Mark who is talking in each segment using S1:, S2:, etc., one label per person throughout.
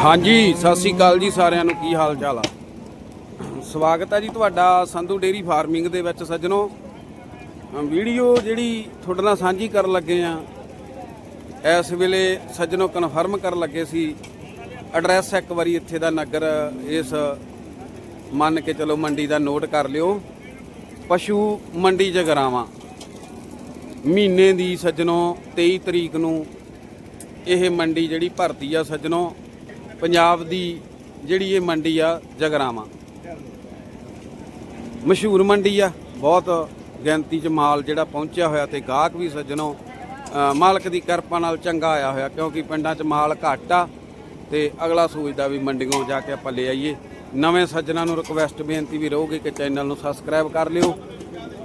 S1: ਹਾਂਜੀ, ਸਤਿ ਸ੍ਰੀ ਅਕਾਲ ਜੀ ਸਾਰਿਆਂ ਨੂੰ। ਕੀ ਹਾਲ ਚਾਲ ਆ? ਸਵਾਗਤ ਹੈ ਜੀ ਤੁਹਾਡਾ ਸੰਧੂ ਡੇਰੀ ਫਾਰਮਿੰਗ ਦੇ ਵਿੱਚ ਸੱਜਣੋ। ਵੀਡੀਓ ਜਿਹੜੀ ਤੁਹਾਡੇ ਨਾਲ ਸਾਂਝੀ ਕਰਨ ਲੱਗੇ ਆ, ਇਸ ਵੇਲੇ ਸੱਜਣੋ ਕਨਫਰਮ ਕਰਨ ਲੱਗੇ ਸੀ ਐਡਰੈਸ ਇੱਕ ਵਾਰੀ ਇੱਥੇ ਦਾ ਨਗਰ, ਇਸ ਮੰਨ ਕੇ ਚਲੋ ਮੰਡੀ ਦਾ ਨੋਟ ਕਰ ਲਿਓ। ਪਸ਼ੂ ਮੰਡੀ ਜਗਰਾਵਾਂ ਮਹੀਨੇ ਦੀ ਸੱਜਣੋ 23 ਤਰੀਕ ਨੂੰ ਇਹ ਮੰਡੀ ਜਿਹੜੀ ਭਰਤੀ ਆ ਸੱਜਣੋ ਪੰਜਾਬ ਦੀ ਜਿਹੜੀ ਇਹ ਮੰਡੀ ਆ, ਜਗਰਾਵਾਂ। ਮਸ਼ਹੂਰ ਮੰਡੀ ਆ, ਬਹੁਤ ਗਿਣਤੀ 'ਚ ਮਾਲ ਜਿਹੜਾ ਪਹੁੰਚਿਆ ਹੋਇਆ ਤੇ ਗਾਹਕ ਵੀ ਸੱਜਣੋ ਮਾਲਕ ਦੀ ਕਿਰਪਾ ਨਾਲ ਚੰਗਾ ਆਇਆ ਹੋਇਆ, ਕਿਉਂਕਿ ਪਿੰਡਾਂ 'ਚ ਮਾਲ ਘੱਟ ਆ ਤੇ ਅਗਲਾ ਸੋਚਦਾ ਵੀ ਮੰਡੀਆਂ ਜਾ ਕੇ ਆਪਾਂ ਲੈ ਆਈਏ। ਨਵੇਂ ਸੱਜਣਾਂ ਨੂੰ ਰਿਕਵੈਸਟ ਬੇਨਤੀ ਵੀ ਰਹੂਗੀ ਕਿ ਚੈਨਲ ਨੂੰ ਸਬਸਕ੍ਰਾਈਬ ਕਰ ਲਿਓ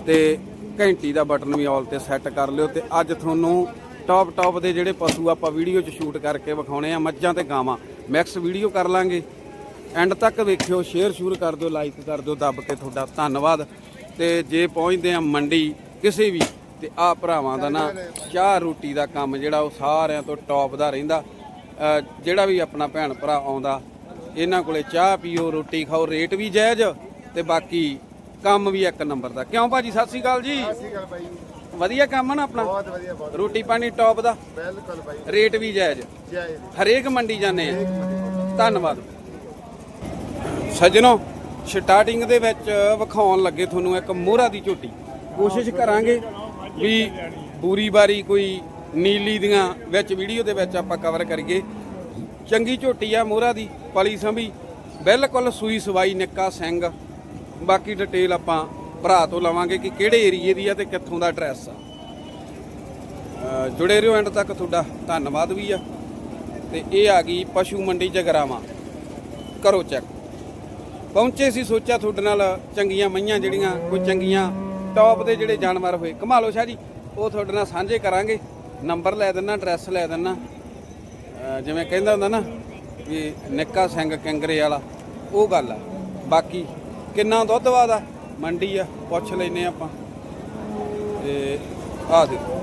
S1: ਤੇ ਘੰਟੀ ਦਾ ਬਟਨ ਵੀ ਆਲ ਤੇ ਸੈੱਟ ਕਰ ਲਿਓ ਤੇ ਅੱਜ ਤੁਹਾਨੂੰ ਟੌਪ ਟੌਪ ਦੇ ਜਿਹੜੇ ਪਸ਼ੂ ਆਪਾਂ ਵੀਡੀਓ 'ਚ ਸ਼ੂਟ ਕਰਕੇ ਵਿਖਾਉਣੇ ਆ, ਮੱਝਾਂ ਤੇ ਗਾਵਾਂ। ਮੈਕਸ ਵੀਡੀਓ ਕਰ ਲਾਂਗੇ। ਐਂਡ ਤੱਕ ਵੇਖਿਓ ਸ਼ੇਅਰ ਸ਼ੂਰ ਕਰ ਦਿਓ ਲਾਈਕ ਕਰ ਦਿਓ, ਦੱਬ ਕੇ ਤੁਹਾਡਾ ਧੰਨਵਾਦ। ਤੇ ਜੇ ਪਹੁੰਚਦੇ ਆ ਮੰਡੀ ਕਿਸੇ ਵੀ, ਤੇ ਆ ਭਰਾਵਾਂ ਦਾ ਨਾ ਚਾਹ ਰੋਟੀ ਦਾ ਕੰਮ ਜਿਹੜਾ ਉਹ ਸਾਰਿਆਂ ਤੋਂ ਟੌਪ ਦਾ ਰਹਿੰਦਾ। ਜਿਹੜਾ ਵੀ ਆਪਣਾ ਭੈਣ ਭਰਾ ਆਉਂਦਾ, ਇਹਨਾਂ ਕੋਲੇ ਚਾਹ ਪੀਓ, ਰੋਟੀ ਖਾਓ ਰੇਟ ਵੀ ਜਾਇਜ਼, ਤੇ ਬਾਕੀ ਕੰਮ ਵੀ ਇੱਕ ਨੰਬਰ ਦਾ। ਕਿਉਂ ਭਾਜੀ? ਸਤਿ ਸ੍ਰੀ ਅਕਾਲ ਜੀ।
S2: ਸਹੀ ਗੱਲ ਬਾਈ
S1: ਵਧੀਆ ਕੰਮ ਆ ਨਾ ਆਪਣਾ?
S2: ਬਹੁਤ ਵਧੀਆ ਬਹੁਤ
S1: ਰੋਟੀ ਪਾਣੀ ਟੌਪ ਦਾ।
S2: ਬਿਲਕੁਲ ਬਾਈ।
S1: ਰੇਟ ਵੀ ਜਾਇਜ਼।
S2: ਜੈ
S1: ਹਰੇਕ ਮੰਡੀ ਜਾਂਦੇ ਆ। ਧੰਨਵਾਦ। ਸੱਜਣੋ ਸਟਾਰਟਿੰਗ ਦੇ ਵਿੱਚ ਵਿਖਾਉਣ ਲੱਗੇ ਤੁਹਾਨੂੰ ਇੱਕ ਮੋਹਰਾ ਦੀ ਝੋਟੀ। ਕੋਸ਼ਿਸ਼ ਕਰਾਂਗੇ ਵੀ ਬੂਰੀ ਬਾਰੀ ਕੋਈ ਨੀਲੀ ਦੀਆਂ ਵਿੱਚ ਵੀਡੀਓ ਦੇ ਵਿੱਚ ਆਪਾਂ ਕਵਰ ਕਰੀਏ। ਚੰਗੀ ਝੋਟੀ ਆ ਮੋਹਰਾ ਦੀ ਪਲੀ ਸੰਭੀ। ਬਿਲਕੁਲ ਸੂਈ ਸਵਾਈ ਨਿੱਕਾ ਸਿੰਘ। ਬਾਕੀ ਡਿਟੇਲ ਆਪਾਂ ਭਰਾ ਤੋਂ ਲਵਾਂਗੇ ਕਿ ਕਿਹੜੇ ਏਰੀਏ ਦੀ ਆ ਤੇ ਕਿੱਥੋਂ ਦਾ ਐਡਰੈਸ ਆ। ਜੁੜੇ ਰਹੋ ਐਂਡ ਤੱਕ ਤੁਹਾਡਾ ਧੰਨਵਾਦ ਵੀ ਆ। ਤੇ ਇਹ ਆ ਗਈ ਪਸ਼ੂ ਮੰਡੀ ਜਗਰਾਵਾਂ। ਕਰੋ ਚੈੱਕ ਪਹੁੰਚੇ ਸੀ ਸੋਚਿਆ ਤੁਹਾਡੇ ਨਾਲ ਚੰਗੀਆਂ ਮਈਆਂ ਜਿਹੜੀਆਂ, ਕੋਈ ਚੰਗੀਆਂ ਟੌਪ ਦੇ ਜਿਹੜੇ ਜਾਨਵਰ ਹੋਏ। ਕਮਾਲੋ ਸ਼ਾਹ ਜੀ, ਉਹ ਤੁਹਾਡੇ ਨਾਲ ਸਾਂਝੇ ਕਰਾਂਗੇ। ਨੰਬਰ ਲੈ ਦੇਣਾ ਐਡਰੈਸ ਲੈ ਦੇਣਾ ਜਿਵੇਂ ਕਹਿੰਦਾ ਹੁੰਦਾ ਨਾ ਵੀ ਨਿੱਕਾ ਸਿੰਘ ਕਿੰਗਰੇ ਵਾਲਾ, ਉਹ ਗੱਲ ਆ। ਬਾਕੀ ਕਿੰਨਾ ਦੁੱਧ ਵਾਦਾ? ਮੰਡੀ ਆ ਪੁੱਛ ਲੈਨੇ ਆਪਾਂ। ਤੇ ਆ ਦੇਖੋ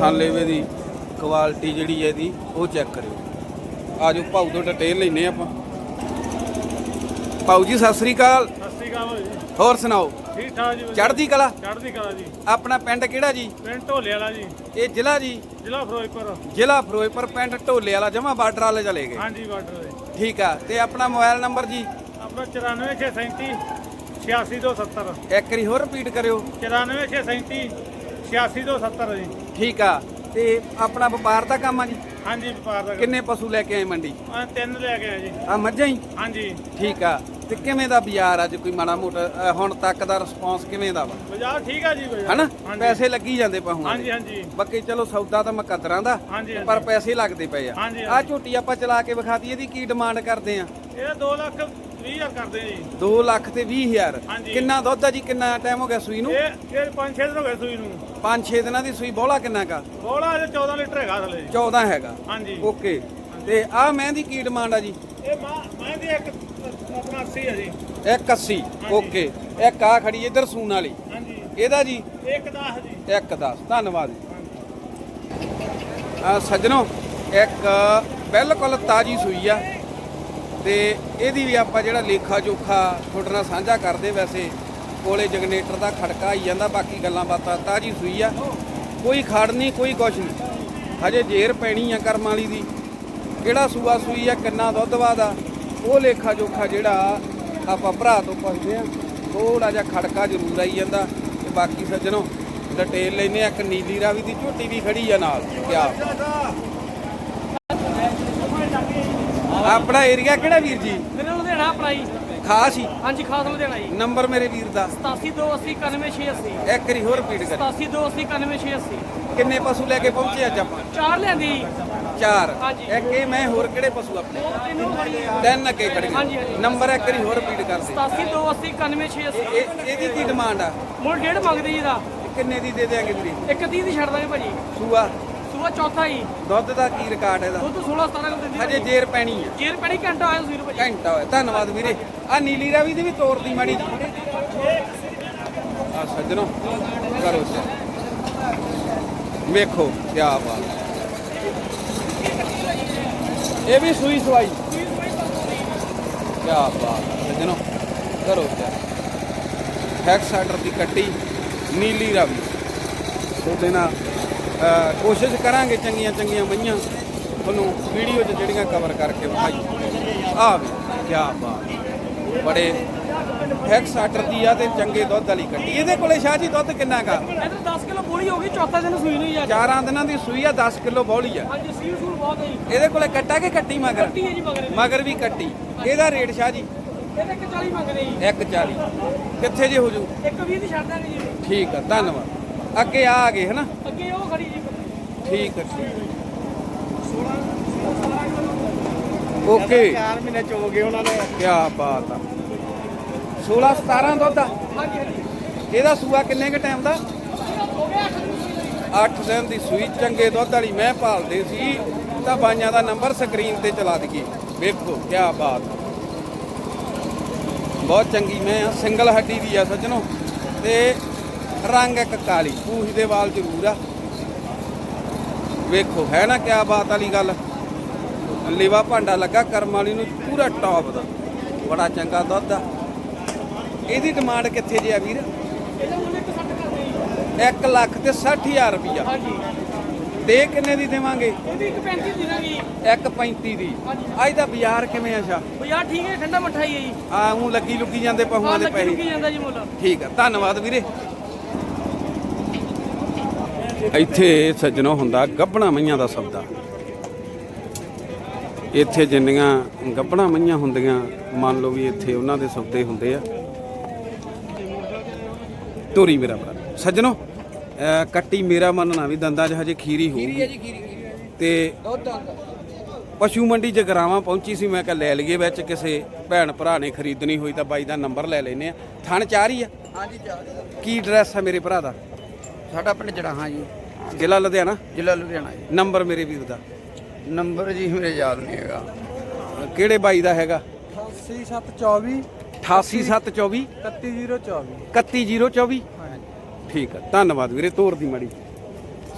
S1: ਥਾਲੇਵੇ ਦੀ ਕੁਆਲਿਟੀ ਜਿਹੜੀ ਹੈ ਇਹਦੀ ਉਹ ਚੈੱਕ ਕਰਿਓ। ਆਜੋ ਭਾਊ ਤੋਂ ਡਿਟੇਲ ਲੈਨੇ ਆਪਾਂ। ਭਾਊ ਜੀ ਸਤਿ ਸ੍ਰੀ ਅਕਾਲ।
S3: ਸਤਿ ਸ਼੍ਰੀ ਅਕਾਲ ਜੀ
S1: ਹੋਰ ਸੁਣਾਓ?
S3: ਠੀਕ ਠਾਕ ਜੀ।
S1: ਚੜ੍ਹਦੀ ਕਲਾ?
S3: ਚੜ੍ਹਦੀ ਕਲਾ ਜੀ।
S1: ਆਪਣਾ ਪਿੰਡ ਕਿਹੜਾ ਜੀ?
S3: ਪਿੰਡ ਢੋਲੇ ਵਾਲਾ ਜੀ।
S1: ਇਹ ਜ਼ਿਲ੍ਹਾ ਜੀ?
S3: ਜ਼ਿਲ੍ਹਾ ਫਿਰੋਜ਼ਪੁਰ।
S1: ਜ਼ਿਲ੍ਹਾ ਫਿਰੋਜ਼ਪੁਰ ਪਿੰਡ ਢੋਲੇ ਵਾਲਾ ਜਮਾ ਬਾਰਡਰ ਵਾਲੇ ਚਲੇ ਗਏ।
S3: ਹਾਂਜੀ ਬਾਰਡਰ ਦੇ
S1: ਠੀਕ ਆ ਤੇ ਆਪਣਾ ਮੋਬਾਈਲ ਨੰਬਰ ਜੀ?
S3: ਆਪਣਾ 94637 86270
S1: ਇੱਕ ਵਾਰੀ ਹੋਰ ਰਿਪੀਟ ਕਰਿਓ।
S3: 94637 86270 ਜੀ।
S1: ਠੀਕ ਆ। ਤੇ ਆਪਣਾ ਵਪਾਰ ਦਾ ਕੰਮ ਆ ਜੀ?
S3: ਹਾਂਜੀ ਵਪਾਰ ਦਾ
S1: ਕਿੰਨੇ ਪਸ਼ੂ ਲੈ ਕੇ ਆਏ ਮੰਡੀ?
S3: ਆ ਤਿੰਨ ਲੈ ਕੇ ਆਏ ਜੀ।
S1: ਆ ਮੱਝਾਂ ਹੀ?
S3: ਹਾਂਜੀ।
S1: ਠੀਕ ਆ। ਤੇ ਕਿਵੇਂ ਦਾ ਬਾਜ਼ਾਰ ਅੱਜ ਕੋਈ ਮਾੜਾ ਮੋਟਾ? ਅ, ਹੁਣ ਤੱਕ ਦਾ ਰਿਸਪੌਂਸ ਕਿਵੇਂ ਦਾ ਵਾ?
S3: ਬਾਜ਼ਾਰ ਠੀਕ ਆ ਜੀ ਬਾਜ਼ਾਰ।
S1: ਹਨਾ?
S3: ਹਾਂਜੀ।
S1: ਪੈਸੇ ਲੱਗੀ ਜਾਂਦੇ ਪਹੁਆਂ
S3: ਹਾਂਜੀ ਹਾਂਜੀ।
S1: ਬਾਕੀ ਚਲੋ ਸੌਦਾ ਤਾਂ ਮੁਕੱਦਰਾਂ ਦਾ
S3: ਹਾਂਜੀ, ਹਾਂਜੀ।
S1: ਪਰ ਪੈਸੇ ਲੱਗਦੇ ਪਏ ਆ।
S3: ਹਾਂਜੀ,
S1: ਆ ਝੋਟੀ ਆਪਾਂ ਚਲਾ ਕੇ ਵਿਖਾਤੀ ਇਹਦੀ ਕੀ ਡਿਮਾਂਡ ਕਰਦੇ ਆ?
S3: ਇਹ 2 ਲੱਖ 20 ਹਜ਼ਾਰ ਕਰਦੇ ਆ ਜੀ।
S1: 2 ਲੱਖ ਤੇ 20 ਹਜ਼ਾਰ।
S3: ਹਾਂਜੀ।
S1: ਕਿੰਨਾ ਦੁੱਧ ਆ ਜੀ? ਕਿੰਨਾ ਟਾਈਮ ਹੋ ਗਿਆ ਸੂਈ ਨੂੰ?
S3: ਇਹ ਇਹ 5-6 ਦਿਨ ਹੋ ਗਏ ਸੂਈ ਨੂੰ।
S1: 5-6 ਦਿਨਾਂ ਦੀ ਸੂਈ ਬੋਲਾ ਕਿੰਨਾ ਕਾ
S3: ਬੋਲਾ ਇਹ 14 ਲੀਟਰ ਹੈਗਾ ਥਲੇ ਜੀ।
S1: 14 ਹੈਗਾ।
S3: ਹਾਂਜੀ।
S1: ਓਕੇ। ਤੇ ਆ ਮੈਂ ਦੀ ਕੀ ਡਿਮਾਂਡ ਆ ਜੀ?
S3: ਇਹ ਮਾਂ ਮੈਂ ਦੀ ਇੱਕ ਆਪਣਾ 80 ਹੈ ਜੀ।
S1: 180 ਓਕੇ। ਇੱਕ ਆ ਖੜੀ ਇੱਧਰ ਸੂਣ ਵਾਲੀ।
S3: ਹਾਂਜੀ।
S1: ਇਹਦਾ ਜੀ?
S3: ਇੱਕ 10 ਜੀ।
S1: ਇੱਕ 10 ਧੰਨਵਾਦ ਆ ਸੱਜਣੋ ਇੱਕ ਬਿਲਕੁਲ ਤਾਜੀ ਸੂਈ ਆ। ਤੇ ਇਹਦੀ ਵੀ ਆਪਾਂ ਜਿਹੜਾ ਲੇਖਾ ਜੋਖਾ ਤੁਹਾਡੇ ਨਾਲ ਸਾਂਝਾ ਕਰਦੇ ਵੈਸੇ, ਕੋਲੇ ਜਨਰੇਟਰ ਦਾ ਖੜਕਾ ਆਈ ਜਾਂਦਾ, ਬਾਕੀ ਗੱਲਾਂ ਬਾਤਾਂ ਤਾਜੀ ਸੂਈ ਆ। ਕੋਈ ਖੜ ਨਹੀਂ, ਕੋਈ ਕੁਛ ਨਹੀਂ। ਹਜੇ ਜੇਰ ਪੈਣੀ ਆ ਕਰਮ ਵਾਲੀ ਦੀ। ਕਿਹੜਾ ਸੂਆ ਸੂਈ ਆ, ਕਿੰਨਾ ਦੁੱਧ ਵਾਦਾ, ਉਹ ਲੇਖਾ ਜੋਖਾ ਜਿਹੜਾ ਆਪਾਂ ਭਰਾ ਤੋਂ ਪੁੱਛਦੇ ਆ। ਥੋੜਾ ਜਿਹਾ ਖੜਕਾ ਜ਼ਰੂਰ ਆਈ ਜਾਂਦਾ। ਤੇ ਬਾਕੀ ਸੱਜਣੋ ਡਿਟੇਲ ਲੈਨੇ ਆ, ਇੱਕ ਨੀਲੀ ਰਾਵੀ ਦੀ ਝੋਟੀ ਵੀ ਖੜੀ ਆ ਨਾਲ। ਕਿਆ? ਆਪਣਾ ਏਰੀਆ ਕਿਹੜਾ ਵੀਰ ਜੀ?
S4: ਮੇਰੇ ਲੁਧਿਆਣਾ ਆਪਣਾ ਜੀ।
S1: ਖਾਸ ਹੀ?
S4: ਹਾਂਜੀ ਖਾਸ ਲੁਧਿਆਣਾ ਜੀ।
S1: ਨੰਬਰ ਮੇਰੇ ਵੀਰ ਦਾ।
S4: 87280
S1: ਇੱਕ ਵਾਰੀ ਹੋਰ ਰਿਪੀਟ ਕਰ
S4: 87280
S1: ਕਿੰਨੇ ਪਸ਼ੂ ਲੈ ਕੇ ਪਹੁੰਚੇ ਅੱਜ ਆਪਾਂ?
S4: ਚਾਰ ਲਿਆਂਦੀ।
S1: ਚਾਰ। ਇੱਕ ਇਹ ਮੈਂ ਹੋਰ ਕਿਹੜੇ ਪਸ਼ੂ ਆਪਣੇ?
S4: ਤਿੰਨ
S1: ਅੱਗੇ ਖੜੇ। ਨੰਬਰ ਇੱਕ ਵਾਰੀ ਹੋਰ ਰਿਪੀਟ ਕਰ ਦੇ
S4: 87280
S1: ਇਹ ਇਹਦੀ ਕੀ ਡਿਮਾਂਡ ਆ?
S4: ਮੁੱਲ ਡੇਢ ਮੰਗਦੇ ਜੀ ਦਾ
S1: ਕਿੰਨੇ ਦੀ ਦੇ ਦੇਾਂਗੇ ਵੀਰੇ?
S4: ਇੱਕ 30 ਦੀ ਛੱਡ ਦਾਂਗੇ ਭਾਜੀ।
S1: ਸੂਆ?
S4: ਸੂਆ ਚੌਥਾ ਜੀ
S1: ਦੁੱਧ ਦਾ ਕੀ ਰਿਕਾਰਡ ਇਹਦਾ?
S4: ਦੁੱਧ 16 17 ਕਿਲੋ ਦਿੰਦੀ
S1: ਹਜੇ ਜੇਰ ਪੈਣੀ ਆ
S4: ਜੇਰ ਪੈਣੀ ਘੰਟਾ ਆਇਆ ਤੁਸੀਂ ਭਾਜੀ
S1: ਘੰਟਾ ਹੋਇਆ। ਧੰਨਵਾਦ ਵੀਰੇ। ਆ ਨੀਲੀ ਰਾਵੀ ਦੀ ਵੀ ਤੋੜਦੀ ਮਾੜੀ ਜੀ ਆ ਸੱਜਣੋ ਕਰੋ। ਵੇਖੋ ਕੀ ਬਾਤ ਇਹ ਵੀ ਸੂਈ ਸਵਾਈ। ਕਿਆ ਬਾਤ ਹੈ। ਸੱਜਣੋ ਕਰੋ ਹੈਕਸ ਆਰਡਰ ਦੀ ਕੱਟੀ ਨੀਲੀ ਰਾਵੀ। ਤੁਹਾਡੇ ਨਾਲ ਕੋਸ਼ਿਸ਼ ਕਰਾਂਗੇ ਚੰਗੀਆਂ ਚੰਗੀਆਂ ਮਈਆਂ। ਤੁਹਾਨੂੰ ਵੀਡੀਓ 'ਚ ਜਿਹੜੀਆਂ ਕਵਰ ਕਰਕੇ ਵਿਖਾਈ। ਆ ਵੀ ਕਿਆ ਬਾਤ। ਬੜੇ ਹੈਕਸ ਆਰਡਰ ਦੀ ਆ ਤੇ ਚੰਗੇ ਦੁੱਧ ਵਾਲੀ ਕੱਟੀ। ਇਹਦੇ ਕੋਲੇ ਸ਼ਾਹ ਜੀ ਦੁੱਧ ਕਿੰਨਾ ਗਾ?
S4: ਇਹਦੇ 10 ਕਿਲੋ ਬੋਲੀ ਹੋ ਗਈ ਚੌਥਾ ਦਿਨ ਸੂਈ ਨੂੰ ਹੀ ਅੱਜ
S1: ਚਾਰਾਂ ਦਿਨਾਂ ਦੀ ਸੂਈ ਆ 10 ਕਿਲੋ ਬੌਲੀ ਆ।
S4: ਹਾਂਜੀ ਬਹੁਤ ਹੈ
S1: ਇਹਦੇ ਕੋਲੇ ਕੱਟਾ ਕਿ ਕੱਟੀ ਮਗਰ?
S4: ਕੱਟੀ ਹੈ ਜੀ ਮਗਰ
S1: ਵੀ ਕੱਟੀ। ਇਹਦਾ ਰੇਟ ਸ਼ਾਹ ਜੀ?
S4: ਇਹਦੇ 140 ਮੰਗਦੇ ਜੀ।
S1: 140 ਕਿੱਥੇ ਜੇ ਹੋ ਜੂ
S4: ਇੱਕ 20 ਦੀ ਛੱਡ ਦਾਂਗੇ ਜੀ।
S1: ਠੀਕ ਆ ਧੰਨਵਾਦ। ਅੱਗੇ ਆ ਗਏ ਹਨਾ?
S4: ਅੱਗੇ ਉਹ ਖੜੀ ਜੀ।
S1: ਠੀਕ ਹੈ ਠੀਕ ਓਕੇ।
S3: 4 ਮਹੀਨੇ ਚ ਹੋ ਗਏ ਉਹਨਾਂ ਨੇ
S1: ਕੀ ਬਾਤ ਆ। 16 17 ਦੁੱਧ ਆ।
S4: ਹਾਂਜੀ ਹਾਂਜੀ।
S1: ਇਹਦਾ ਸੂਆ ਕਿੰਨੇ ਕ ਟਾਈਮ ਦਾ?
S4: ਹੋ ਗਿਆ
S1: 8 ਦਿਨ ਦੀ ਸੂਈ ਚੰਗੇ ਦੁੱਧ ਵਾਲੀ ਮੈਂ ਭਾਲਦੇ ਸੀ ਤਾਂ ਬਾਈਆਂ ਦਾ ਨੰਬਰ ਸਕਰੀਨ ਤੇ ਚਲਾ ਦਈਏ। ਵੇਖੋ ਕੀ ਬਾਤ ਆ। ਬਹੁਤ ਚੰਗੀ ਮੈਂ ਆ ਸਿੰਗਲ ਹੱਡੀ ਦੀ ਆ ਸੱਜਣੋ। ਤੇ ਰੰਗ ਇੱਕ ਕਾਲੀ ਪੂਛ ਦੇ ਵਾਲ ਜ਼ਰੂਰ ਆ। ਵੇਖੋ ਹੈ ਨਾ ਕਿਆ ਬਾਤ ਵਾਲੀ ਗੱਲ? ਲੇਵਾ ਭਾਂਡਾ ਲੱਗਾ ਕਰਮ ਵਾਲੀ ਨੂੰ ਪੂਰਾ ਟੌਪ ਦਾ। ਬੜਾ ਚੰਗਾ ਦੁੱਧ ਆ। ਇਹਦੀ ਡਿਮਾਂਡ ਕਿੱਥੇ ਜੇ ਆ ਵੀਰ?
S4: ਇਹਦਾ ਮੁੱਲ 160 ਕਰਦੇ ਜੀ
S1: 1 ਲੱਖ ਤੇ 60000 ਰੁਪਈਆ।
S4: ਹਾਂਜੀ।
S1: ਦੇ ਕਿੰਨੇ ਦੀ ਦੇਵਾਂਗੇ?
S4: ਇਹਦੀ 135 ਦੀ ਜੀ।
S1: 1.35 ਦੀ। ਅੱਜ ਦਾ ਬਾਜ਼ਾਰ ਕਿਵੇਂ ਆ ਸ਼ਾ?
S4: ਬਾਜ਼ਾਰ ਠੀਕ ਹੈ ਠੰਡਾ ਮੱਠਾ ਹੀ ਹੈ ਜੀ।
S1: ਆ ਉਹ ਲੱਗੀ ਲੁੱਗੀ ਜਾਂਦੇ ਪਹੁਆਂ
S4: ਆਹ
S1: ਦੇ
S4: ਲੱਗੀ
S1: ਪੈਸੇ।
S4: ਲੁਕੀ ਜਾਂਦਾ ਜੀ ਮੁੱਲ।
S1: ਠੀਕ ਆ ਧੰਨਵਾਦ ਵੀਰੇ। ਇੱਥੇ ਸੱਜਣੋ ਹੁੰਦਾ ਗੱਬਣਾ ਮਈਆਂ ਦਾ ਸੌਦਾ ਇੱਥੇ ਜਿੰਨੀਆਂ ਗੱਬਣਾ ਮਈਆਂ ਹੁੰਦੀਆਂ ਮੰਨ ਲਓ ਵੀ ਇੱਥੇ ਉਹਨਾਂ ਦੇ ਸੌਦੇ ਹੁੰਦੇ ਆ। ਤੋਰੀ ਮੇਰਾ ਭਰਾ। ਸੱਜਣੋ ਕੱਟੀ ਮੇਰਾ ਮੰਨਣਾ ਵੀ ਦੰਦਾਂ 'ਚ ਹਜੇ ਖੀਰੀ ਹੋਊਗੀ। ਤੇ ਪਸ਼ੂ ਮੰਡੀ ਜਗਰਾਵਾਂ ਪਹੁੰਚੀ ਸੀ ਮੈਂ ਕਿਹਾ ਲੈ ਲਈਏ ਵਿੱਚ ਕਿਸੇ ਭੈਣ ਭਰਾ ਨੇ ਖਰੀਦਣੀ ਹੋਈ ਤਾਂ ਬਾਈ ਦਾ ਨੰਬਰ ਲੈ ਲੈਨੇ ਆ। ਥਣ ਚਾਰ ਹੀ ਆ।
S2: ਹਾਂਜੀ
S1: ਕੀ ਐਡਰੈਸ ਆ ਮੇਰੇ ਭਰਾ ਦਾ?
S2: ਸਾਡਾ ਪਿੰਡ ਜੜਾਹਾਂ ਜੀ।
S1: ਜ਼ਿਲ੍ਹਾ ਲੁਧਿਆਣਾ?
S2: ਜ਼ਿਲ੍ਹਾ ਲੁਧਿਆਣਾ ਜੀ।
S1: ਨੰਬਰ ਮੇਰੇ ਵੀਰ ਦਾ।
S2: ਨੰਬਰ ਜੀ ਮੇਰੇ ਯਾਦ ਨਹੀਂ ਹੈਗਾ।
S1: ਕਿਹੜੇ ਬਾਈ ਦਾ ਹੈਗਾ?
S2: 8724
S1: 88724
S2: 31024
S1: 31024 ਠੀਕ ਆ ਧੰਨਵਾਦ ਵੀਰੇ ਤੋਰ ਦੀ ਮੜੀ।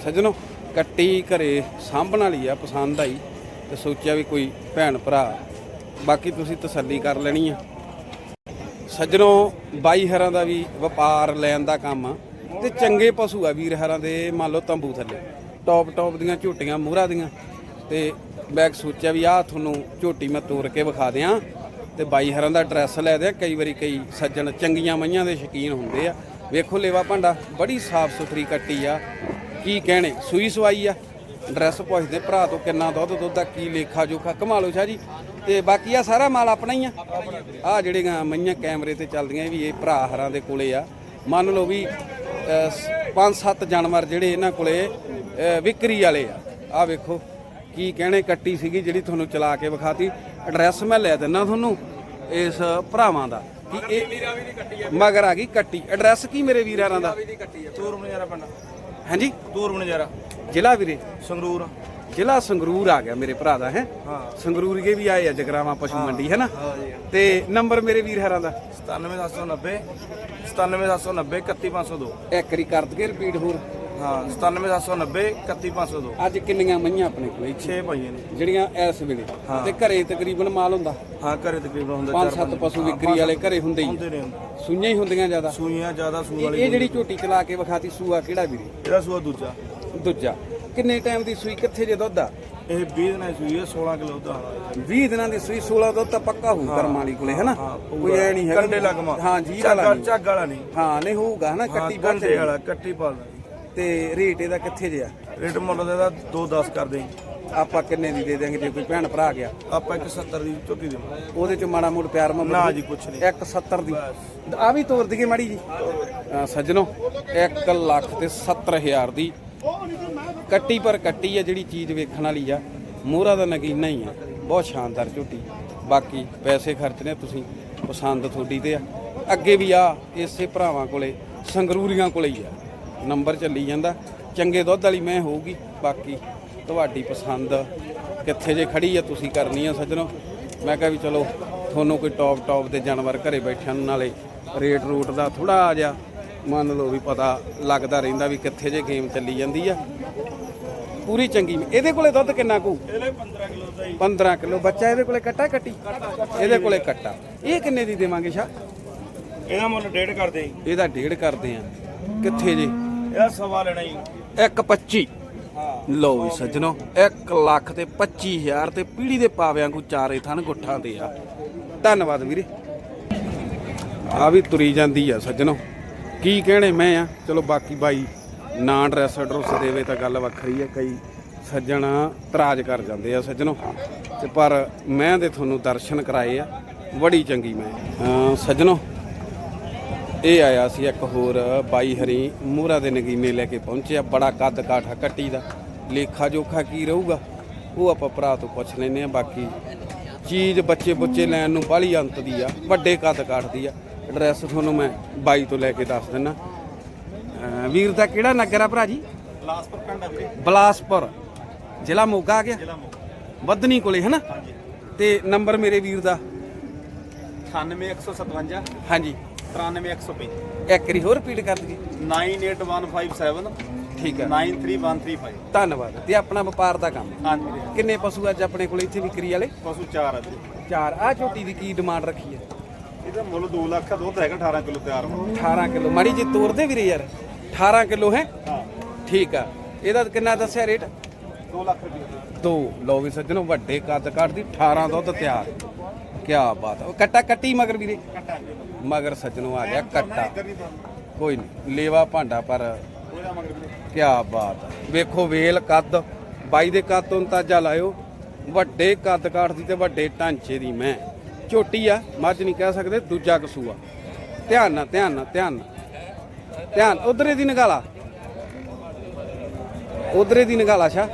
S1: ਸੱਜਣੋ ਕੱਟੀ ਘਰੇ ਸਾਂਭਣ ਵਾਲੀ ਆ ਪਸੰਦ ਆਈ। ਤੇ ਸੋਚਿਆ ਵੀ ਕੋਈ ਭੈਣ ਭਰਾ। ਬਾਕੀ ਤੁਸੀਂ ਤਸੱਲੀ ਕਰ ਲੈਣੀ ਆ। ਸੱਜਣੋ ਬਾਈ ਹਰਾਂ ਦਾ ਵੀ ਵਪਾਰ ਲੈਣ ਦਾ ਕੰਮ ਆ। ਤੇ ਚੰਗੇ ਪਸ਼ੂ ਆ ਵੀਰ ਹਰਾਂ ਦੇ, ਮੰਨ ਲਓ ਤੰਬੂ ਥੱਲੇ। ਟੌਪ ਟੌਪ ਦੀਆਂ ਝੋਟੀਆਂ, ਮੂਹਰਾ ਦੀਆਂ। ਤੇ ਮੈਂ ਸੋਚਿਆ ਵੀ ਆਹ ਤੁਹਾਨੂੰ ਝੋਟੀ ਮੈਂ ਤੋੜ ਕੇ ਵਿਖਾ ਦਿਆਂ। ਤੇ ਬਾਈ ਹਰਾਂ ਦਾ ਐਡਰੈਸ ਲੈ ਦਿਆਂ। ਕਈ ਵਾਰੀ ਕਈ ਸੱਜਣ ਚੰਗੀਆਂ ਮਈਆਂ ਦੇ ਸ਼ੌਕੀਨ ਹੁੰਦੇ ਆ। ਵੇਖੋ ਲੇਵਾ ਭਾਂਡਾ, ਬੜੀ ਸਾਫ਼ ਸੁਥਰੀ ਕੱਟੀ ਆ। ਕੀ ਕਹਿਣੇ, ਸੂਈ ਸਵਾਈ ਆ। ਐਡਰੈਸ ਪੁੱਛਦੇ, ਭਰਾ ਤੋਂ ਕਿੰਨਾ ਦੁੱਧ ਦੁੱਧ ਦਾ ਕੀ ਲੇਖਾ ਜੋਖਾ ਕਮਾ ਲਓ ਸ਼ਾਹ ਜੀ। ਤੇ ਬਾਕੀ ਆ ਸਾਰਾ ਮਾਲ ਆਪਣਾ ਹੀ ਆ। ਆ ਜਿਹੜੀਆਂ ਮਈਆਂ ਕੈਮਰੇ ਤੇ ਚੱਲਦੀਆਂ ਵੀ ਇਹ ਭਰਾ ਹਰਾਂ ਦੇ ਕੋਲੇ ਆ। ਮੰਨ ਲਓ ਵੀ ਅਹ, ਸ- ਪੰਜ ਸੱਤ ਜਾਨਵਰ ਜਿਹੜੇ ਇਹਨਾਂ ਕੋਲੇ ਵਿਕਰੀ ਵਾਲੇ ਆ। ਆ ਵੇਖੋ ਕੀ ਕਹਿਣੇ ਕੱਟੀ ਸੀਗੀ ਜਿਹੜੀ ਤੁਹਾਨੂੰ ਚਲਾ ਕੇ ਵਿਖਾਤੀ। ਐਡਰੈਸ ਮੈਂ ਲੈ ਦਿੰਦਾ ਤੁਹਾਨੂੰ ਇਸ ਭਰਾਵਾਂ ਦਾ ਕਿ ਇਹ ਮਗਰ ਆ ਗਈ ਕੱਟੀ। ਐਡਰੈਸ ਕੀ ਮੇਰੇ ਵੀਰਾਂ ਦਾ?
S2: ਤੂਰ ਮਨਜਾਰਾ ਪਿੰਡ
S1: ਹਾਂਜੀ?
S2: ਤੂਰ ਮਨਜਾਰਾ
S1: ਜ਼ਿਲ੍ਹਾ ਵੀਰੇ?
S2: ਸੰਗਰੂਰ।
S1: ਜ਼ਿਲ੍ਹਾ ਸੰਗਰੂਰ ਆ ਗਿਆ ਮੇਰੇ ਭਰਾ ਦਾ ਹੈ?
S2: ਹਾਂ।
S1: ਸੰਗਰੂਰੀਏ ਵੀ ਆਏ ਆ ਜਗਰਾਵਾਂ ਪਸ਼ੂ ਮੰਡੀ ਹੈ ਨਾ ਤੇ ਨੰਬਰ ਮੇਰੇ ਵੀਰ ਹਰਾਂ ਦਾ?
S2: 97790 97790 31502
S1: ਇੱਕ ਵਾਰੀ ਕਰ ਦਗੇ ਰਿਪੀਟ ਹੋਰ।
S2: ਹਾਂ 97790 31502
S1: ਅੱਜ ਕਿੰਨੀਆਂ ਮਈਆਂ ਆਪਣੇ ਕੋਲ ਇੱਥੇ?
S2: 6 ਭਾਈਆਂ ਨੇ।
S1: ਜਿਹੜੀਆਂ ਇਸ ਵੇਲੇ। ਤੇ ਘਰੇ ਤਕਰੀਬਨ ਮਾਲ ਹੁੰਦਾ?
S2: ਹਾਂ ਘਰੇ ਤਕਰੀਬਨ ਹੁੰਦਾ
S1: ਪੰਜ ਸੱਤ। ਪਸ਼ੂ ਵਿਕਰੀ ਵਾਲੇ ਘਰੇ ਹੁੰਦੇ ਹੀ। ਸੂਈਆਂ ਹੀ ਹੁੰਦੀਆਂ ਜ਼ਿਆਦਾ?
S2: ਸੂਈਆਂ ਜ਼ਿਆਦਾ
S1: ਇਹ
S2: ਵਾਲੀ
S1: ਇਹ ਜਿਹੜੀ ਝੋਟੀ ਚਲਾ ਕੇ ਵਿਖਾਤੀ ਸੂਆ ਕਿਹੜਾ ਵੀਰੇ?
S2: ਇਹਦਾ ਸੂਆ ਦੂਜਾ।
S1: ਦੂਜਾ। ਕਿੰਨੇ ਟਾਈਮ ਦੀ ਸੂਈ ਕਿੱਥੇ ਜੇ ਦੁੱਧ ਆ?
S2: ਇਹ 20 ਦਿਨਾਂ ਦੀ ਸੂਈ ਹੈ 16 ਕਿਲੋ ਦਾ
S1: 20 ਦਿਨਾਂ ਦੀ ਸੂਈ 16 ਦੁੱਧ ਤਾਂ ਪੱਕਾ ਹੋਊ ਕਰਮ ਵਾਲੀ ਕੋਲੇ ਹੈਨਾ
S2: ਹਾਂ,
S1: ਕੋਈ ਐ ਨਹੀਂ ਹੈਗਾ
S2: ਕੰਡੇ ਲੱਗਮਾ।
S1: ਹਾਂ ਜੀ ਵਾਲਾ
S2: ਝੱਗ ਵਾਲਾ ਨਹੀਂ।
S1: ਹਾਂ ਨਹੀਂ ਹੋਊਗਾ ਹਨਾ
S2: ਹਾਂ
S1: ਕੱਟੀ ਬਹੁਤ
S2: ਵਾਲਾ ਕੱਟੀ ਪਾਲਦਾ
S1: ਤੇ ਰੇਟ ਇਹਦਾ ਕਿੱਥੇ ਜਿਆ
S2: ਰੇਟ ਮੁੱਲ ਦਾ 2.10 ਕਰਦੇ ਜੀ।
S1: ਆਪਾਂ ਕਿੰਨੇ ਦੀ ਦੇ ਦਿਆਂਗੇ ਜੇ ਕੋਈ ਭੈਣ ਭਰਾ ਗਿਆ?
S2: ਆਪਾਂ 170 ਦੀ ਝੋਟੀ ਦੇਵਾਂਗੇ।
S1: ਉਹਦੇ ਚ ਮਾੜਾ ਮੋੜ ਪਿਆਰ ਮੁਹੱਬਤ
S2: ਨਾ ਜੀ ਕੁਛ ਨਹੀਂ।
S1: 170 ਦੀ। ਆ ਵੀ ਤੋਰ ਦਈਏ ਮਾੜੀ ਜੀ। ਸੱਜਣੋ 1 ਲੱਖ ਤੇ 70000 ਦੀ ਕੱਟੀ ਪਰ ਕੱਟੀ ਆ ਜਿਹੜੀ ਚੀਜ਼ ਵੇਖਣ ਵਾਲੀ ਆ। ਮੋਹਰਾ ਦਾ ਨਗੀਨਾ ਹੀ ਆ। ਬਹੁਤ ਸ਼ਾਨਦਾਰ ਝੋਟੀ। ਬਾਕੀ ਪੈਸੇ ਖਰਚਨੇ ਤੁਸੀਂ। ਪਸੰਦ ਤੁਹਾਡੀ ਤੇ ਆ। ਅੱਗੇ ਵੀ ਆ, ਇਸੇ ਭਰਾਵਾਂ ਕੋਲੇ, ਸੰਗਰੂਰੀਆਂ ਕੋਲੇ ਹੀ ਆ। ਨੰਬਰ ਚੱਲੀ ਜਾਂਦਾ। ਚੰਗੇ ਦੁੱਧ ਵਾਲੀ ਮੈਂ ਹੋਊਗੀ। ਬਾਕੀ ਤੁਹਾਡੀ ਪਸੰਦ ਕਿੱਥੇ ਜੇ ਖੜੀ ਆ, ਤੁਸੀਂ ਕਰਨੀ ਆ ਸੱਜਣੋ। ਮੈਂ ਕਿਹਾ ਵੀ ਚਲੋ, ਤੁਹਾਨੂੰ ਕੋਈ ਟੌਪ ਟੌਪ ਦੇ ਜਾਨਵਰ ਘਰੇ ਬੈਠਿਆਂ ਨੂੰ ਨਾਲੇ ਰੇਟ ਰੂਟ ਦਾ ਥੋੜਾ ਜਿਹਾ ਮੰਨ ਲਓ ਵੀ ਪਤਾ ਲੱਗਦਾ ਰਹਿੰਦਾ ਵੀ ਕਿੱਥੇ ਜੇ ਗੇਮ ਚੱਲੀ ਜਾਂਦੀ ਆ। ਪੂਰੀ ਚੰਗੀ। ਇਹਦੇ ਕੋਲੇ ਦੁੱਧ ਕਿੰਨਾ ਕੁ?
S2: ਇਹਦੇ 15 ਕਿਲੋ ਦਾ ਹੀ
S1: 15 ਕਿਲੋ। ਬੱਚਾ ਇਹਦੇ ਕੋਲੇ ਕੱਟਾ ਕੱਟੀ? ਇਹਦੇ ਕੋਲੇ ਕੱਟਾ। ਇਹ ਕਿੰਨੇ ਦੀ ਦੇਵਾਂਗੇ ਸ਼ਾ
S2: ਇਹਦਾ ਮੁੱਲ ਡੇਢ ਕਰਦੇ
S1: ਇਹਦਾ ਡੇਢ ਕਰਦੇ ਆ। ਕਿੱਥੇ ਜੇ?
S2: ਇਹਦਾ ਸਵਾ ਲੈਣਾ ਜੀ।
S1: 125
S2: ਹਾਂ।
S1: ਲਓ ਵੀ ਸੱਜਣੋ 1 ਲੱਖ ਤੇ 25000 ਤੇ ਪੀੜੀ ਦੇ ਪਾਵਿਆਂ ਕੋ ਚਾਰੇ ਥਣ ਗੁੱਠਾਂ ਤੇ ਆ। ਧੰਨਵਾਦ ਵੀਰੇ। ਆ ਵੀ ਤੁਰੀ ਜਾਂਦੀ ਆ ਸੱਜਣੋ। ਕੀ ਕਹਿਣੇ, ਮੈਂ ਆ। ਚਲੋ ਬਾਕੀ ਬਾਈ ਨਾ ਡਰੈਸ ਐਡਰੈਸ ਦੇਵੇ ਤਾਂ ਗੱਲ ਵੱਖਰੀ ਆ। ਕਈ ਸੱਜਣ ਤਰਾਜ ਕਰ ਜਾਂਦੇ ਆ ਸੱਜਣੋ। ਤੇ ਪਰ ਮੈਂ ਦੇ ਤੁਹਾਨੂੰ ਦਰਸ਼ਨ ਕਰਾਏ ਆ। ਬੜੀ ਚੰਗੀ ਮੈਂ। ਸੱਜਣੋ, ਇਹ ਆਇਆ ਸੀ ਇੱਕ ਹੋਰ ਬਾਈ ਹਰੀ ਮੂਰਾ ਦੇ ਨਗੀਨੇ ਲੈ ਕੇ ਪਹੁੰਚਿਆ। ਬੜਾ ਕੱਦ ਕਾਠਾ ਕੱਟੀ ਦਾ। ਲੇਖਾ ਜੋਖਾ ਕੀ ਰਹੂਗਾ? ਉਹ ਆਪਾਂ ਭਰਾ ਤੋਂ ਪੁੱਛ ਲੈਨੇ ਆ। ਬਾਕੀ ਚੀਜ਼ ਬੱਚੇ ਬੁੱਚੇ ਲੈਣ ਨੂੰ ਬਾਹਲੀ ਅੰਤ ਦੀ ਆ। ਵੱਡੇ ਕੱਦ ਕਾਠ ਦੀ ਆ। ਐਡਰੈਸ ਤੁਹਾਨੂੰ ਮੈਂ ਬਾਈ ਤੋਂ ਲੈ ਕੇ ਦੱਸ ਦਿੰਨਾ। ਵੀਰ ਦਾ ਕਿਹੜਾ ਨਗਰ ਆ ਭਰਾ ਜੀ?
S2: ਲਾਸਪੁਰ ਪਿੰਡ ਆ ਵੀਰੇ।
S1: ਬਲਾਸਪੁਰ। ਜ਼ਿਲ੍ਹਾ ਮੋਗਾ ਆ ਗਿਆ?
S2: ਜ਼ਿਲ੍ਹਾ ਮੋਗਾ।
S1: ਵਧਨੀ ਕੋਲੇ ਹਨਾ? ਤੇ ਨੰਬਰ ਮੇਰੇ ਵੀਰ ਦਾ?
S2: 98157
S1: ਹਾਂਜੀ।
S2: 93135
S1: ਇੱਕ ਵਾਰੀ ਹੋਰ ਰਿਪੀਟ ਕਰ ਦਈਏ।
S2: 98157
S1: ਠੀਕ ਹੈ
S2: 93135
S1: ਧੰਨਵਾਦ। ਤੇ ਆਪਣਾ ਵਪਾਰ ਦਾ ਕੰਮ?
S2: ਹਾਂਜੀ
S1: ਕਿੰਨੇ ਪਸ਼ੂ ਅੱਜ ਆਪਣੇ ਕੋਲ ਇੱਥੇ ਵਿਕਰੀ ਵਾਲੇ?
S2: ਪਸ਼ੂ ਚਾਰ ਆ ਵੀਰੇ।
S1: ਚਾਰ। ਆ ਝੋਟੀ ਦੀ ਕੀ ਡਿਮਾਂਡ ਰੱਖੀ ਹੈ?
S2: ਇਹਦਾ ਮੁੱਲ 2 ਲੱਖ ਦਾ ਦੁੱਧ ਹੈਗਾ 18 ਕਿਲੋ ਤਿਆਰ ਹੋ
S1: 18 ਕਿਲੋ। ਮਾੜੀ ਜੀ ਤੋਰਦੇ ਵੀਰੇ ਯਾਰ। 18 ਕਿਲੋ ਹੈ?
S2: ਹਾਂ।
S1: ਠੀਕ ਆ। ਇਹਦਾ ਕਿੰਨਾ ਦੱਸਿਆ ਰੇਟ?
S2: 2 ਲੱਖ ਰੁਪਏ
S1: ਦੋ। ਲਓ ਵੀ ਸੱਜਣੋ ਵੱਡੇ ਕੱਦ ਕੱਟਦੀ 18 ਦੁੱਧ ਤਿਆਰ। ਕੀ ਬਾਤ ਹੈ ਕੱਟਾ ਕੱਟੀ ਮਗਰ ਵੀਰੇ? ਮਗਰ ਸੱਜਣੋ ਆ ਗਿਆ ਕੱਟਾ। ਕੋਈ ਨਹੀਂ ਲੇਵਾ ਭਾਂਡਾ ਪਰ ਕੀ ਬਾਤ ਹੈ ਵੇਖੋ ਵੇਲ ਕੱਦ। ਬਾਈ ਦੇ ਕੱਦ ਤੋਂ ਅੰਦਾਜ਼ਾ ਲਾਇਓ। ਵੱਡੇ ਕੱਦ ਕਾਠ ਦੀ ਤੇ ਵੱਡੇ ਢਾਂਚੇ ਦੀ ਮੈਂ। ਝੋਟੀ ਆ, ਮੱਝ ਨਹੀਂ ਕਹਿ ਸਕਦੇ, ਦੂਜਾ ਕਸੂਆ। ਧਿਆਨ ਨਾਲ ਧਿਆਨ ਨਾਲ ਧਿਆਨ ਨਾਲ। ਧਿਆਨ, ਉਧਰੇ ਦੀ ਨਿਗਾਲਾ। ਉਧਰੇ ਦੀ ਨਿਗਾਲਾ ਸ਼ਾ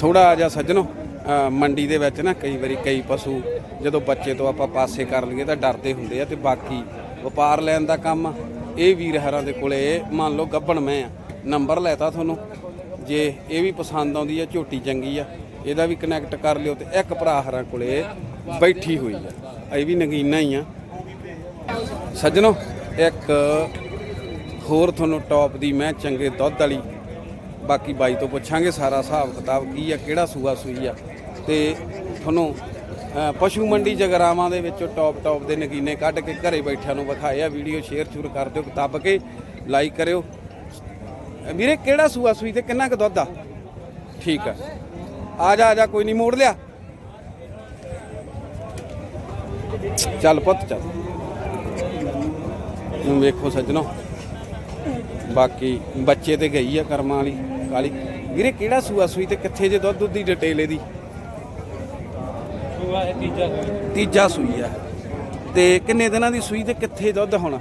S1: ਥੋੜਾ ਜਿਹਾ ਸੱਜਣੋ ਮੰਡੀ ਦੇ ਵਿੱਚ ਨਾ ਕਈ ਵਾਰੀ ਕਈ ਪਸ਼ੂ, ਜਦੋਂ ਬੱਚੇ ਤੋਂ ਆਪਾਂ ਪਾਸੇ ਕਰ ਲਈਏ ਤਾਂ ਡਰਦੇ ਹੁੰਦੇ ਆ ਤੇ ਬਾਕੀ ਵਪਾਰ ਲੈਣ ਦਾ ਕੰਮ ਇਹ ਵੀਰ ਹਰਾਂ ਦੇ ਕੋਲੇ, ਮੰਨ ਲਓ ਗੱਬਣ ਮੈਂ ਆ, ਨੰਬਰ ਲੈਤਾ ਤੁਹਾਨੂੰ। ਜੇ ਇਹ ਵੀ ਪਸੰਦ ਆਉਂਦੀ ਆ, ਝੋਟੀ ਚੰਗੀ ਆ ਇਹਦਾ ਵੀ ਕਨੈਕਟ ਕਰ ਲਿਓ ਤੇ ਇੱਕ ਭਰਾ ਹਰਾਂ ਕੋਲੇ ਬੈਠੀ ਹੋਈ ਆ। ਇਹ ਵੀ ਨਗੀਨਾ ਹੀ ਆ। ਸੱਜਣੋ, ਇੱਕ ਹੋਰ ਤੁਹਾਨੂੰ ਟੌਪ ਦੀ ਮੈਂ ਚੰਗੇ ਦੁੱਧ ਵਾਲੀ। ਬਾਕੀ ਬਾਈ ਤੋਂ ਪੁੱਛਾਂਗੇ ਸਾਰਾ ਹਿਸਾਬ ਕਿਤਾਬ ਕੀ ਆ, ਕਿਹੜਾ ਸੂਆ ਸੂਈ ਆ। ਤੇ ਤੁਹਾਨੂੰ ਪਸ਼ੂ ਮੰਡੀ ਜਗਰਾਵਾਂ ਦੇ ਵਿੱਚੋਂ ਟੌਪ ਟੌਪ ਦੇ ਨਗੀਨੇ ਕੱਢ ਕੇ ਘਰੇ ਬੈਠਿਆਂ ਨੂੰ ਵਿਖਾਏ ਆ। ਵੀਡੀਓ ਸ਼ੇਅਰ ਸ਼ੁਰੂ ਕਰ ਦਿਓ, ਕਿਤਾਬ ਕੇ ਲਾਈਕ ਕਰਿਓ। ਵੀਰੇ, ਕਿਹੜਾ ਸੂਆ ਸੂਈ ਤੇ ਕਿੰਨਾ ਕੁ ਦੁੱਧ ਆ? ਠੀਕ ਆ। ਆ ਜਾ ਆ ਜਾ ਕੋਈ ਨਹੀਂ ਮੋੜ ਲਿਆ। ਚੱਲ ਪੁੱਤ ਚੱਲ। ਨੂੰ ਵੇਖੋ ਸੱਜਣੋ ਬਾਕੀ ਬੱਚੇ ਤੇ ਗਈ ਆ ਕਰਮਾਂ ਵਾਲੀ ਕਾਲੀ। ਵੀਰੇ ਕਿਹੜਾ ਸੂਆ ਸੂਈ ਤੇ ਕਿੱਥੇ ਜੇ ਦੁੱਧ ਦੁੱਧ ਦੀ ਡਿਟੇਲ ਇਹਦੀ
S3: ਸੂਆ ਇਹ ਤੀਜਾ
S1: ਤੀਜਾ ਸੂਈ ਆ। ਤੇ ਕਿੰਨੇ ਦਿਨਾਂ ਦੀ ਸੂਈ ਤੇ ਕਿੱਥੇ ਦੁੱਧ ਹੋਣਾ?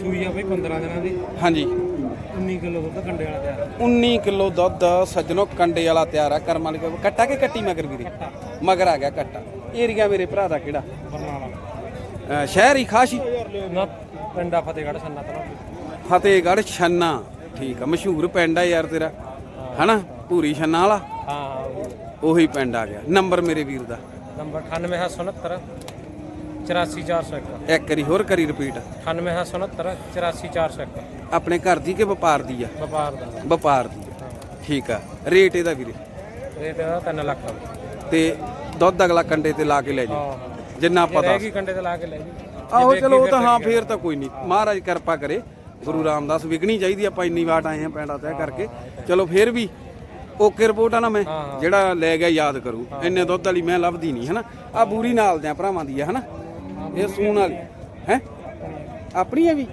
S3: ਸੂਈ ਆ ਬਈ 15 ਦਿਨਾਂ ਦੀ।
S1: ਹਾਂਜੀ।
S3: 19 ਕਿਲੋ ਦੁੱਧ ਕੰਡੇ ਵਾਲਾ ਤਿਆਰ
S1: 19 ਕਿਲੋ ਦੁੱਧ ਸੱਜਣੋ ਕੰਡੇ ਵਾਲਾ ਤਿਆਰ ਆ ਕਰਮਾਂ ਵਾਲੀ। ਕੱਟਾ ਕੇ ਕੱਟੀ ਮਗਰ ਵੀਰੇ? ਮਗਰ ਆ ਗਿਆ ਕੱਟਾ। ਏਰੀਆ ਮੇਰੇ ਭਰਾ ਦਾ ਕਿਹੜਾ?
S3: ਬਰਨਾਲਾ।
S1: ਸ਼ਹਿਰ ਹੀ ਖਾਸੀ।
S3: ਨਾ ਪਿੰਡਾ ਫਤਿਹਗੜ੍ਹ ਸੰਨਾ ਤਰਾ
S1: ਫਤਿਹਗੜ੍ਹ ਛੰਨਾ। ਠੀਕ ਆ ਮਸ਼ਹੂਰ ਪਿੰਡ ਆ ਯਾਰ ਤੇਰਾ। ਹਨਾ? ਪੂਰੀ ਛੰਨਾ ਵਾਲਾ?
S3: ਹਾਂ
S1: ਉਹੀ। ਪਿੰਡ ਆ ਗਿਆ। ਨੰਬਰ ਮੇਰੇ ਵੀਰ ਦਾ।
S3: ਨੰਬਰ 98769 84401
S1: ਇੱਕ। ਵਾਰੀ ਹੋਰ ਕਰੀ ਰਿਪੀਟ
S3: 98769 84401
S1: ਆਪਣੇ ਘਰ ਦੀ ਕਿ ਵਪਾਰ ਦੀ ਆ?
S3: ਵਪਾਰ ਦਾ।
S1: ਵਪਾਰ ਦੀ। ਆ। ਠੀਕ ਆ। ਰੇਟ ਇਹਦਾ ਵੀਰੇ?
S3: ਰੇਟ ਇਹਦਾ 3 ਲੱਖ ਦਾ
S1: ਤੇ ਦੁੱਧ ਅਗਲਾ ਕੰਡੇ ਤੇ ਲਾ ਕੇ ਲੈ ਜਾ।
S3: ਹਾਂ
S1: ਜਿੰਨਾ ਪਤਾ
S3: ਰਹਿ ਗਈ ਕੰਡੇ ਤੇ ਲਾ ਕੇ ਲੈ ਜੀ।
S1: ਆਹੋ ਚਲੋ ਉਹ ਤਾਂ ਹਾਂ ਫੇਰ ਤਾਂ ਕੋਈ ਨਹੀਂ। ਮਹਾਰਾਜ ਕਿਰਪਾ ਕਰੇ। ਗੁਰੂ ਰਾਮਦਾਸ ਵਿਗਣੀ ਚਾਹੀਦੀ ਆਪਾਂ ਇੰਨੀ ਵਾਟ ਆਏ ਆ ਪੈਂਡਾ ਤੈਅ ਕਰਕੇ। ਚਲੋ ਫੇਰ ਵੀ ਓਕੇ ਰਿਪੋਰਟ ਆ ਨਾ ਮੈਂ। ਜਿਹੜਾ ਲੈ ਗਿਆ ਯਾਦ ਕਰੂ। ਇੰਨੇ ਦੁੱਧ ਵਾਲੀ ਮੈਂ ਲੱਭਦੀ ਨਹੀਂ ਹਨਾ? ਆ ਬੂਰੀ ਨਾਲ ਦਿਆਂ ਭਰਾਵਾਂ ਦੀ ਆ ਹਨਾ? ਇਹ ਸੂਣ ਵਾਲੀ। ਹੈ? ਆਪਣੀ ਆ ਵੀ?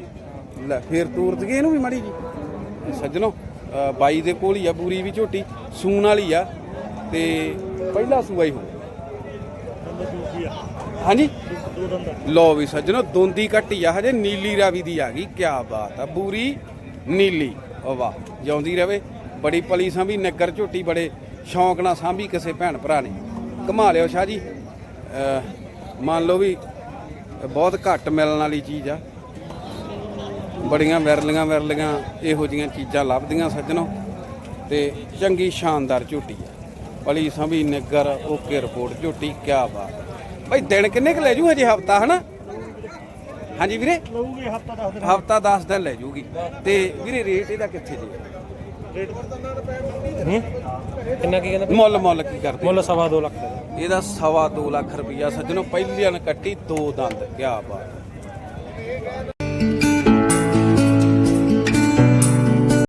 S1: ਲੈ, ਫੇਰ ਤੋਰ ਗਏ ਇਹਨੂੰ ਵੀ ਮੜੀ ਜੀ। ਸੱਜਣੋ ਬਾਈ ਦੇ ਕੋਲ ਹੀ ਆ ਬੂਰੀ ਵੀ ਝੋਟੀ। ਸੂਣ ਵਾਲੀ ਆ। ਤੇ ਪਹਿਲਾ ਸੂਆ ਹੀ ਹੋ ਹਾਂਜੀ? ਲੋ ਵੀ ਸੱਜਣੋ, ਦੋਂਦੀ ਕੱਟੀ ਆ, ਹਜੇ ਨੀਲੀ ਰਾਵੀ ਦੀ ਆ ਗਈ। ਕੀ ਬਾਤ ਆ, ਬੂਰੀ ਨੀਲੀ। ਵਾਹ, ਜਿਉਂਦੀ ਰਵੇ। ਬੜੀ ਪਲੀ ਸਾਂਭੀ, ਨਗਰ ਝੋਟੀ, ਬੜੇ ਸ਼ੌਂਕ ਨਾਲ ਸਾਂਭੀ ਕਿਸੇ ਭੈਣ ਭਰਾ ਨੇ। ਕਮਾ ਲਿਓ ਸ਼ਾਹ ਜੀ। ਮੰਨ ਲਓ ਵੀ ਬਹੁਤ ਘੱਟ ਮਿਲਣ ਵਾਲੀ ਚੀਜ਼ ਆ। ਬੜੀਆਂ ਵਿਰਲੀਆਂ ਵਿਰਲੀਆਂ ਇਹੋ ਜੀਆਂ ਚੀਜ਼ਾਂ ਲੱਭਦੀਆਂ ਸੱਜਣੋ। ਤੇ ਚੰਗੀ ਸ਼ਾਨਦਾਰ ਝੋਟੀ ਆ। ਪਲੀ ਸਾਂਭੀ ਨਗਰ ਓਕੇ ਰਿਪੋਰਟ ਝੋਟੀ ਕੀ ਬਾਤ। ਭਾਈ ਦਿਨ ਕਿੰਨੇ ਕੁ ਲੈ ਜੂ ਹਜੇ ਹਫਤਾ ਹਨਾ? ਹਾਂਜੀ ਵੀਰੇ?
S3: ਲਊਗੇ ਹਫਤਾ 10 ਦਿਨ।
S1: ਹਫਤਾ 10 ਦਿਨ ਲੈ ਜੂਗੀ। ਤੇ ਵੀਰੇ ਰੇਟ ਇਹਦਾ ਕਿੱਥੇ ਜੀ?
S5: ਹੂੰ? ਕਿੰਨਾ ਕੀ ਕਹਿੰਦਾ?
S1: ਮੁੱਲ ਮੁੱਲ ਕੀ ਕਰਦੇ?
S5: ਮੁੱਲ ਸਵਾ ਦੋ ਲੱਖ ਦਾ।
S1: ਇਹਦਾ ਸਵਾ 2 ਲੱਖ ਰੁਪਈਆ ਸੱਜਣੋ ਪਹਿਲੀ ਨੇ ਕੱਟੀ ਦੋ ਦੰਦ ਕਿਆ ਬਾਤ।